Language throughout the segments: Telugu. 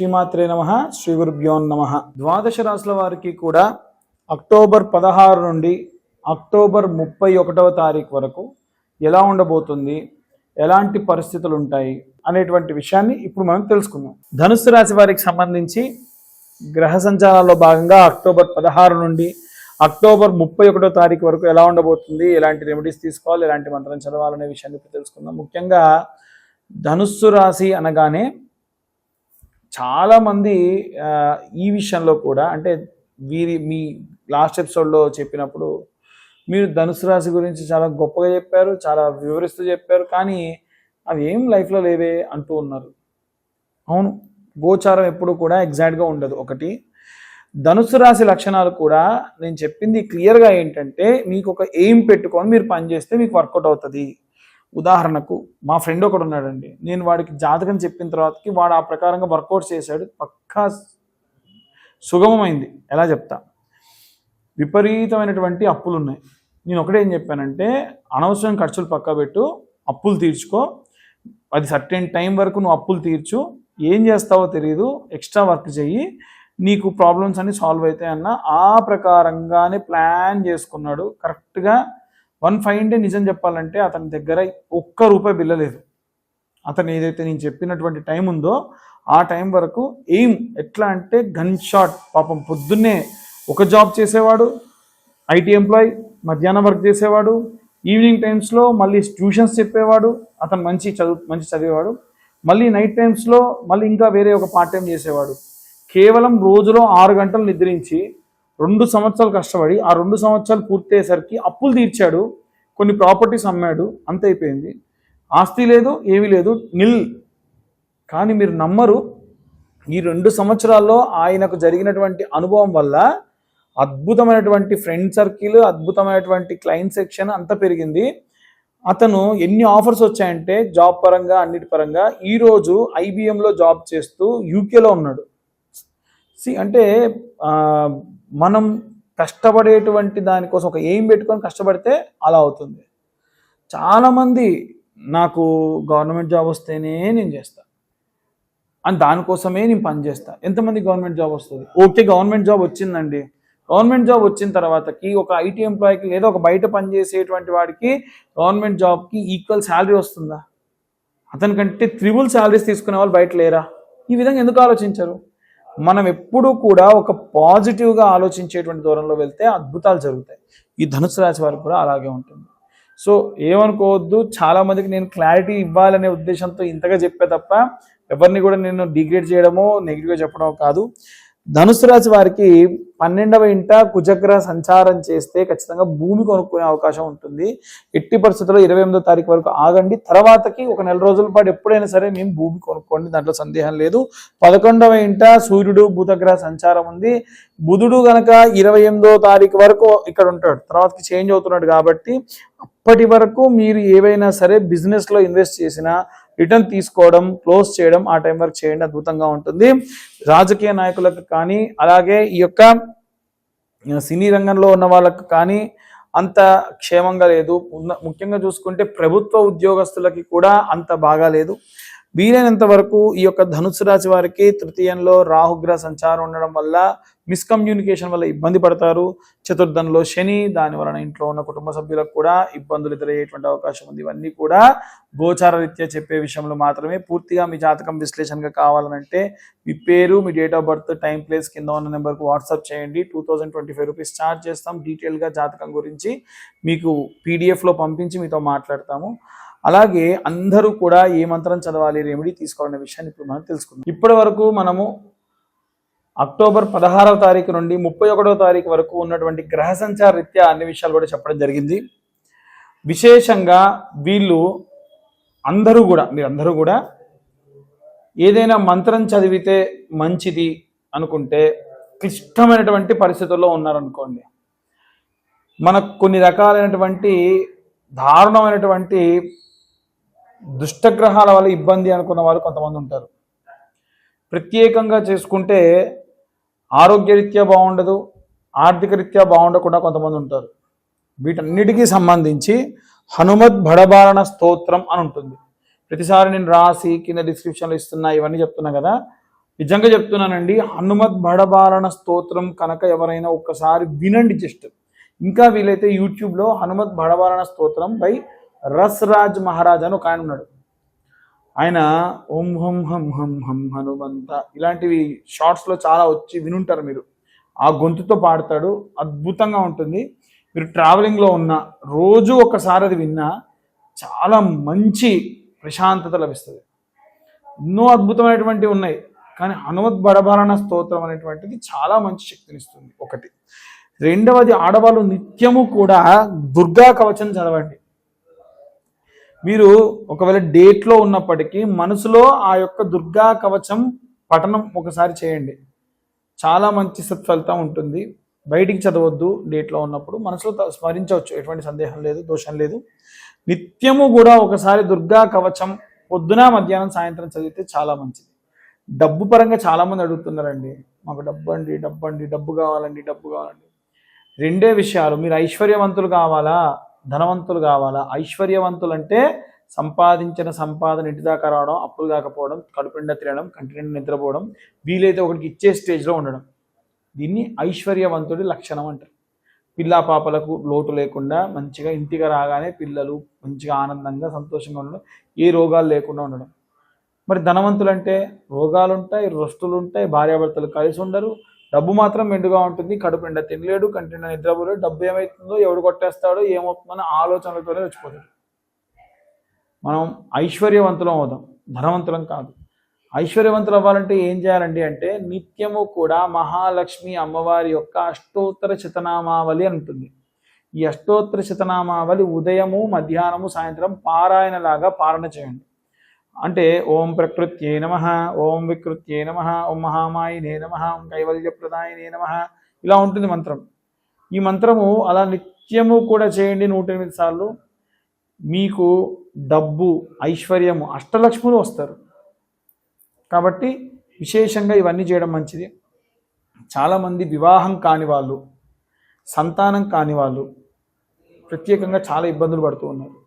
శ్రీమాత్రే నమ శ్రీ గురుభ్యో నమ. ద్వాదశ రాశుల వారికి కూడా అక్టోబర్ పదహారు నుండి అక్టోబర్ ముప్పై ఒకటవ తారీఖు వరకు ఎలా ఉండబోతుంది ఎలాంటి పరిస్థితులు ఉంటాయి అనేటువంటి విషయాన్ని ఇప్పుడు మనం తెలుసుకుందాం. ధనుస్సు రాశి వారికి సంబంధించి గ్రహ సంచారాల్లో భాగంగా అక్టోబర్ పదహారు నుండి అక్టోబర్ ముప్పై ఒకటో తారీఖు వరకు ఎలా ఉండబోతుంది ఎలాంటి రెమెడీస్ తీసుకోవాలి ఎలాంటి మంత్రం చదవాలనే విషయాన్ని ఇప్పుడు తెలుసుకుందాం. ముఖ్యంగా ధనుస్సు రాశి అనగానే చాలామంది ఈ విషయంలో కూడా అంటే వీరి మీ లాస్ట్ ఎపిసోడ్లో చెప్పినప్పుడు మీరు ధనుసు రాశి గురించి చాలా గొప్పగా చెప్పారు చాలా వివరిస్తూ చెప్పారు కానీ అవి ఏం లైఫ్లో లేవే అంటూ ఉన్నారు. అవును గోచారం ఎప్పుడు కూడా ఎగ్జాక్ట్గా ఉండదు. ఒకటి ధనుసు రాశి లక్షణాలు కూడా నేను చెప్పింది క్లియర్గా ఏంటంటే మీకు ఒక ఎయిమ్ పెట్టుకొని మీరు పనిచేస్తే మీకు వర్కౌట్ అవుతుంది. ఉదాహరణకు మా ఫ్రెండ్ ఒకడు ఉన్నాడండి. నేను వాడికి జాతకం చెప్పిన తర్వాతకి వాడు ఆ ప్రకారంగా వర్కౌట్ చేశాడు. పక్కా సుగమమైంది. ఎలా చెప్తా? విపరీతమైనటువంటి అప్పులు ఉన్నాయి నేను ఒకటే ఏం చెప్పానంటే అనవసరం ఖర్చులు పక్కా పెట్టు అప్పులు తీర్చుకో. అది సర్టెన్ టైం వరకు నువ్వు అప్పులు తీర్చు. ఏం చేస్తావో తెలియదు ఎక్స్ట్రా వర్క్ చెయ్యి. నీకు ప్రాబ్లమ్స్ అన్ని సాల్వ్ అవుతాయి అన్న ఆ ప్రకారంగానే ప్లాన్ చేసుకున్నాడు. కరెక్ట్గా వన్ ఫైవ్ డే నిజం చెప్పాలంటే అతని దగ్గర ఒక్క రూపాయి బిల్ల లేదు. అతను ఏదైతే నేను చెప్పినటువంటి టైం ఉందో ఆ టైం వరకు ఎయిమ్ ఎట్లా అంటే గన్ షాట్. పాపం పొద్దున్నే ఒక జాబ్ చేసేవాడు ఐటీ ఎంప్లాయ్ మధ్యాహ్నం వర్క్ చేసేవాడు ఈవినింగ్ టైమ్స్లో మళ్ళీ ట్యూషన్స్ చెప్పేవాడు అతను మంచి చదువు మంచి చదివేవాడు మళ్ళీ నైట్ టైమ్స్లో మళ్ళీ ఇంకా వేరే ఒక పార్ట్ టైం చేసేవాడు. కేవలం రోజులో ఆరు గంటలు నిద్రించి రెండు సంవత్సరాలు కష్టపడి ఆ రెండు సంవత్సరాలు పూర్తయ్యేసరికి అప్పులు తీర్చాడు కొన్ని ప్రాపర్టీస్ అమ్మాడు అంత అయిపోయింది. ఆస్తి లేదు ఏమీ లేదు నిల్. కానీ మీరు నమ్మరు ఈ రెండు సంవత్సరాల్లో ఆయనకు జరిగినటువంటి అనుభవం వల్ల అద్భుతమైనటువంటి ఫ్రెండ్ సర్కిల్ అద్భుతమైనటువంటి క్లయింట్ సెక్షన్ అంతా పెరిగింది. అతను ఎన్ని ఆఫర్స్ వచ్చాయంటే జాబ్ పరంగా అన్నిటి పరంగా ఈరోజు ఐబిఎంలో జాబ్ చేస్తూ యూకేలో ఉన్నాడు. సి అంటే మనం కష్టపడేటువంటి దానికోసం ఒక ఎయిమ్ పెట్టుకొని కష్టపడితే అలా అవుతుంది. చాలామంది నాకు గవర్నమెంట్ జాబ్ వస్తేనే నేను చేస్తాను అని దానికోసమే నేను పనిచేస్తాను ఎంతమంది గవర్నమెంట్ జాబ్ వస్తుంది? ఓకే గవర్నమెంట్ జాబ్ వచ్చిందండి. గవర్నమెంట్ జాబ్ వచ్చిన తర్వాతకి ఒక ఐటీ ఎంప్లాయీకి లేదా ఒక బయట పనిచేసేటువంటి వాడికి గవర్నమెంట్ జాబ్కి ఈక్వల్ శాలరీ వస్తుందా? అతనికంటే త్రిబుల్ శాలరీస్ తీసుకునే వాళ్ళు బయట లేరా? ఈ విధంగా ఎందుకు ఆలోచించరు? మనం ఎప్పుడూ కూడా ఒక పాజిటివ్గా ఆలోచించేటువంటి దూరంలో వెళ్తే అద్భుతాలు జరుగుతాయి. ఈ ధనుసు రాశి వారికి కూడా అలాగే ఉంటుంది. సో ఏమనుకోవద్దు. చాలా మందికి నేను క్లారిటీ ఇవ్వాలనే ఉద్దేశంతో ఇంతగా చెప్పే తప్ప ఎవరిని కూడా నేను డిగ్రేడ్ చేయడమో నెగిటివ్గా చెప్పడమో కాదు. ధనుసు రాశి వారికి పన్నెండవ ఇంట కుజగ్రహ సంచారం చేస్తే ఖచ్చితంగా భూమి కొనుక్కునే అవకాశం ఉంటుంది. ఎట్టి పరిస్థితుల్లో ఇరవై ఎనిమిదో తారీఖు వరకు ఆగండి. తర్వాతకి ఒక నెల రోజుల పాటు ఎప్పుడైనా సరే మేము భూమి కొనుక్కోండి. దాంట్లో సందేహం లేదు. పదకొండవ ఇంట సూర్యుడు బుధగ్రహ సంచారం ఉంది. బుధుడు గనక ఇరవై ఎనిమిదో తారీఖు వరకు ఇక్కడ ఉంటాడు. తర్వాతకి చేంజ్ అవుతున్నాడు కాబట్టి అప్పటి వరకు మీరు ఏవైనా సరే బిజినెస్లో ఇన్వెస్ట్ చేసినా రిటర్న్ తీసుకోవడం క్లోజ్ చేయడం ఆ టైం వరకు చేయండి అద్భుతంగా ఉంటుంది. రాజకీయ నాయకులకు కానీ అలాగే ఈ యొక్క సినీ రంగంలో ఉన్న వాళ్ళకు కానీ అంత క్షేమంగా లేదు. ముఖ్యంగా చూసుకుంటే ప్రభుత్వ ఉద్యోగస్తులకి కూడా అంత బాగా లేదు. వీలైనంత వరకు ఈ యొక్క ధనుసు రాశి వారికి తృతీయంలో రాహుగ్రహ సంచారం ఉండడం వల్ల మిస్కమ్యూనికేషన్ వల్ల ఇబ్బంది పడతారు. చతుర్థంలో శని దాని వలన ఇంట్లో ఉన్న కుటుంబ సభ్యులకు కూడా ఇబ్బందులు ఎదురయ్యేటువంటి అవకాశం ఉంది. ఇవన్నీ కూడా గోచార రీత్యా చెప్పే విషయంలో మాత్రమే. పూర్తిగా మీ జాతకం విశ్లేషణగా కావాలనంటే మీ పేరు మీ date of birth time place కింద ఉన్న నెంబర్కు వాట్సాప్ చేయండి. Two thousand twenty five rupees charge చేస్తాం. డీటెయిల్గా జాతకం గురించి మీకు పీడిఎఫ్లో పంపించి మీతో మాట్లాడతాము. అలాగే అందరూ కూడా ఏ మంత్రం చదవాలి రెమెడీ తీసుకోవాలనే విషయాన్ని ఇప్పుడు మనం తెలుసుకుందాం. ఇప్పటి వరకు మనము అక్టోబర్ పదహారవ తారీఖు నుండి ముప్పై ఒకటవ తారీఖు వరకు ఉన్నటువంటి గ్రహ సంచార రీత్యా అన్ని విషయాలు కూడా చెప్పడం జరిగింది. విశేషంగా వీళ్ళు అందరూ కూడా మీరందరూ కూడా ఏదైనా మంత్రం చదివితే మంచిది అనుకుంటే క్లిష్టమైనటువంటి పరిస్థితుల్లో ఉన్నారనుకోండి. మనకు కొన్ని రకాలైనటువంటి దారుణమైనటువంటి దుష్టగ్రహాల వల్ల ఇబ్బంది అనుకున్న వాళ్ళు కొంతమంది ఉంటారు. ప్రత్యేకంగా చేసుకుంటే ఆరోగ్యరీత్యా బాగుండదు ఆర్థిక రీత్యా బాగుండకుండా కొంతమంది ఉంటారు. వీటన్నిటికీ సంబంధించి హనుమద్ భడబారణ స్తోత్రం అని ఉంటుంది. ప్రతిసారి నేను రాసి కింద డిస్క్రిప్షన్లో ఇస్తున్నా ఇవన్నీ చెప్తున్నా కదా. నిజంగా చెప్తున్నానండి హనుమత్ భడబారణ స్తోత్రం కనుక ఎవరైనా ఒక్కసారి వినండి జస్ట్. ఇంకా వీలైతే యూట్యూబ్లో హనుమత్ భడబారణ స్తోత్రం బై రస్ రాజ్ మహారాజ్ అని ఒక ఆయన ఉన్నాడు. ఆయన ఓం హం హం హం హం హనుమంత ఇలాంటివి షార్ట్స్లో చాలా వచ్చి వినుంటారు మీరు. ఆ గొంతుతో పాడతాడు అద్భుతంగా ఉంటుంది. మీరు ట్రావెలింగ్లో ఉన్న రోజు ఒకసారి అది విన్నా చాలా మంచి ప్రశాంతత లభిస్తుంది. ఎన్నో అద్భుతమైనటువంటివి ఉన్నాయి కానీ హనుమత్ బడభరణ స్తోత్రం అనేటువంటిది చాలా మంచి శక్తినిస్తుంది. ఒకటి. రెండవది ఆడవాళ్ళు నిత్యము కూడా దుర్గా కవచం చదవండి. మీరు ఒకవేళ డేట్లో ఉన్నప్పటికీ మనసులో ఆ యొక్క దుర్గా కవచం పఠనం ఒకసారి చేయండి. చాలా మంచి సత్ఫలితం ఉంటుంది. బయటికి చదవద్దు డేట్లో ఉన్నప్పుడు. మనసులో స్మరించవచ్చు. ఎటువంటి సందేహం లేదు దోషం లేదు. నిత్యము కూడా ఒకసారి దుర్గా కవచం పొద్దున మధ్యాహ్నం సాయంత్రం చదివితే చాలా మంచిది. డబ్బు పరంగా చాలామంది అడుగుతున్నారండి. మాకు డబ్బు అండి డబ్బు అండి డబ్బు కావాలండి డబ్బు కావాలండి. రెండే విషయాలు. మీరు ఐశ్వర్యవంతులు కావాలా? ధనవంతులు కావాలా? ఐశ్వర్యవంతులు అంటే సంపాదించిన సంపాదన ఇంటిదాకా రావడం అప్పులు కాకపోవడం కడుపు నిండా తినడం కంటి నిండా నిద్రపోవడం వీలైతే ఒకరికి ఇచ్చే స్టేజ్లో ఉండడం. దీన్ని ఐశ్వర్యవంతుడి లక్షణం అంటారు. పిల్లా పాపలకు లోటు లేకుండా మంచిగా ఇంటికి రాగానే పిల్లలు మంచిగా ఆనందంగా సంతోషంగా ఉండడం ఏ రోగాలు లేకుండా ఉండడం. మరి ధనవంతులు అంటే రోగాలు ఉంటాయి రొస్తులు ఉంటాయి భార్యాభర్తలు కలిసి ఉండరు డబ్బు మాత్రం మెండుగా ఉంటుంది కడుపు నిండా తినలేడు కంటి నిండా నిద్రపోలేడు డబ్బు ఏమవుతుందో ఎవడు కొట్టేస్తాడో ఏమవుతుందో ఆలోచనలతోనే వచ్చిపోతాడు మనం ఐశ్వర్యవంతులం అవుదాం ధనవంతులం కాదు. ఐశ్వర్యవంతులు అవ్వాలంటే ఏం చేయాలండి అంటే నిత్యము కూడా మహాలక్ష్మి అమ్మవారి యొక్క అష్టోత్తర చితనామావళి అని ఉంటుంది. ఈ అష్టోత్తర చితనామావళి ఉదయము మధ్యాహ్నము సాయంత్రం పారాయణలాగా పారణ చేయండి. అంటే ఓం ప్రకృత్యే నమ ఓం వికృత్యే నమ ఓం మహామాయినే నమ ఓం కైవల్యప్రదాయనే నమ. ఇలా ఉంటుంది మంత్రం. ఈ మంత్రము అలా నిత్యము కూడా చేయండి నూట ఎనిమిది సార్లు. మీకు డబ్బు ఐశ్వర్యము అష్టలక్ష్ములు వస్తారు. కాబట్టి విశేషంగా ఇవన్నీ చేయడం మంచిది. చాలామంది వివాహం కాని వాళ్ళు సంతానం కాని వాళ్ళు ప్రత్యేకంగా చాలా ఇబ్బందులు పడుతూ ఉన్నారు.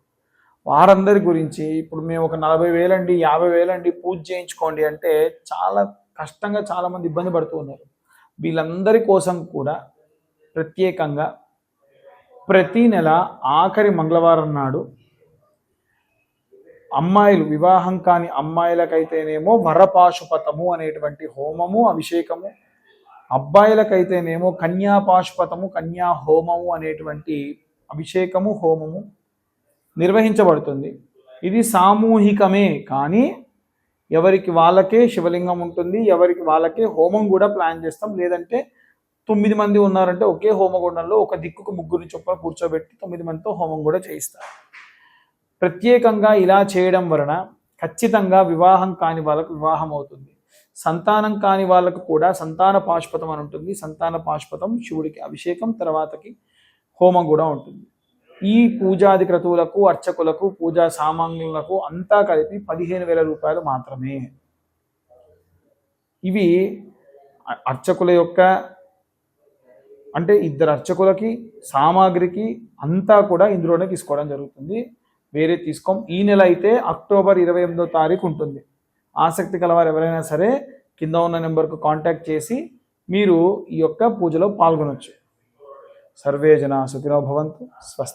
వారందరి గురించి ఇప్పుడు మేము ఒక నలభై వేలండి యాభై వేలండి పూజ చేయించుకోండి అంటే చాలా కష్టంగా చాలామంది ఇబ్బంది పడుతూ ఉన్నారు. వీళ్ళందరి కోసం కూడా ప్రత్యేకంగా ప్రతి నెల ఆఖరి మంగళవారం నాడు అమ్మాయిలు వివాహం కాని అమ్మాయిలకైతేనేమో వరపాశుపతము అనేటువంటి హోమము అభిషేకము. అబ్బాయిలకైతేనేమో కన్యాపాశుపతము కన్యా హోమము అనేటువంటి అభిషేకము హోమము. నిర్వహించబడుతుంది. ఇది సామూహికమే కానీ ఎవరికి వాళ్ళకే శివలింగం ఉంటుంది ఎవరికి వాళ్ళకే హోమం కూడా ప్లాన్ చేస్తాం. లేదంటే తొమ్మిది మంది ఉన్నారంటే ఒకే హోమగుండంలో ఒక దిక్కుకు ముగ్గురిని చొప్పున కూర్చోబెట్టి తొమ్మిది మందితో హోమం కూడా చేయిస్తారు. ప్రత్యేకంగా ఇలా చేయడం వలన ఖచ్చితంగా వివాహం కాని వాళ్ళకు వివాహం అవుతుంది. సంతానం కాని వాళ్ళకు కూడా సంతాన పాశుపతం అని ఉంటుంది. సంతాన పాశుపతం శివుడికి అభిషేకం తర్వాతకి హోమం కూడా ఉంటుంది. ఈ పూజాది క్రతువులకు అర్చకులకు పూజా సామాన్యులకు అంతా కలిపి పదిహేను వేల రూపాయలు మాత్రమే. ఇవి అర్చకుల యొక్క అంటే ఇద్దరు అర్చకులకి సామాగ్రికి అంతా కూడా ఇందులోనే తీసుకోవడం జరుగుతుంది. వేరే తీసుకోం. ఈ నెల అయితే అక్టోబర్ ఇరవై ఎనిమిదో తారీఖు ఉంటుంది. ఆసక్తి కలవారు ఎవరైనా సరే కింద ఉన్న నెంబర్కు కాంటాక్ట్ చేసి మీరు ఈ యొక్క పూజలో పాల్గొనవచ్చు సర్వే జన సుఖినో భవంతు. స్వస్తి.